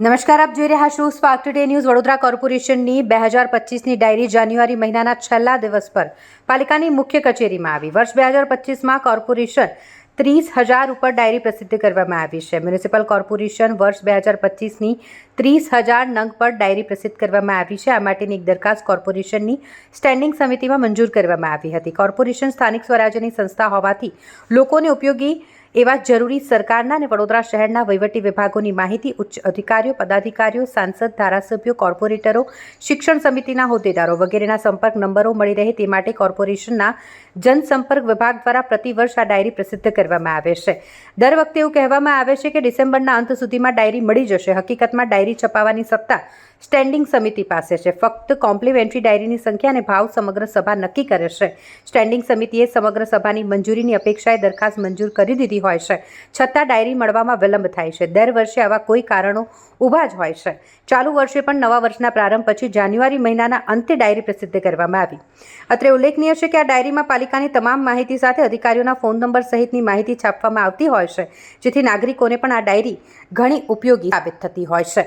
નમસ્કાર, આપ જોઈ રહ્યા છો સ્પાર્ક ટુડે ન્યૂઝ વડોદરા કોર્પોરેશનની બે હજાર પચીસની ડાયરી જાન્યુઆરી મહિનાના છેલ્લા દિવસ પર પાલિકાની મુખ્ય કચેરીમાં આવી. વર્ષ બે હજાર પચીસમાં કોર્પોરેશન ત્રીસ હજાર ઉપર ડાયરી પ્રસિદ્ધ કરવામાં આવી છે. મ્યુનિસિપલ કોર્પોરેશન વર્ષ બે હજાર પચીસની ત્રીસ હજાર નંગ પર ડાયરી પ્રસિદ્ધ કરવામાં આવી છે. આ માટેની એક દરખાસ્ત કોર્પોરેશનની સ્ટેન્ડિંગ સમિતિમાં મંજૂર કરવામાં આવી હતી. કોર્પોરેશન સ્થાનિક સ્વરાજ્યની સંસ્થા હોવાથી લોકોને ઉપયોગી એવા જરૂરી સરકારના અને વડોદરા શહેરના વહીવટી વિભાગોની માહિતી ઉચ્ચ અધિકારીઓ, પદાધિકારીઓ, સાંસદ, ધારાસભ્યો, કોર્પોરેટરો, શિક્ષણ સમિતિના હોદ્દેદારો વગેરેના સંપર્ક નંબરો મળી રહે તે માટે કોર્પોરેશનના જનસંપર્ક વિભાગ દ્વારા પ્રતિવર્ષ આ ડાયરી પ્રસિદ્ધ કરવામાં આવે છે. દર વખતે એવું કહેવામાં આવે છે કે ડિસેમ્બરના અંત સુધીમાં ડાયરી મળી જશે. હકીકતમાં ડાયરી છપાવવાની સત્તા સ્ટેન્ડિંગ સમિતિ પાસે છે. ફક્ત કોમ્પ્લિમેન્ટરી ડાયરીની સંખ્યા અને ભાવ સમગ્ર સભા નક્કી કરે છે. સ્ટેન્ડિંગ સમિતિએ સમગ્ર સભાની મંજૂરીની અપેક્ષાએ દરખાસ્ત મંજૂર કરી દીધી હોય છે. છતાં ડાયરી મળવામાં વિલંબ થાય છે. દર વર્ષે આવા કોઈ કારણો ઊભા જ હોય છે. ચાલુ વર્ષે પણ નવા વર્ષના પ્રારંભ પછી જાન્યુઆરી મહિનાના અંતે ડાયરી પ્રસિદ્ધ કરવામાં આવી. અત્રે ઉલ્લેખનીય છે કે આ ડાયરીમાં પાલિકાની તમામ માહિતી સાથે અધિકારીઓના ફોન નંબર સહિતની માહિતી છાપવામાં આવતી હોય છે, જેથી નાગરિકોને પણ આ ડાયરી ઘણી ઉપયોગી સાબિત થતી હોય છે.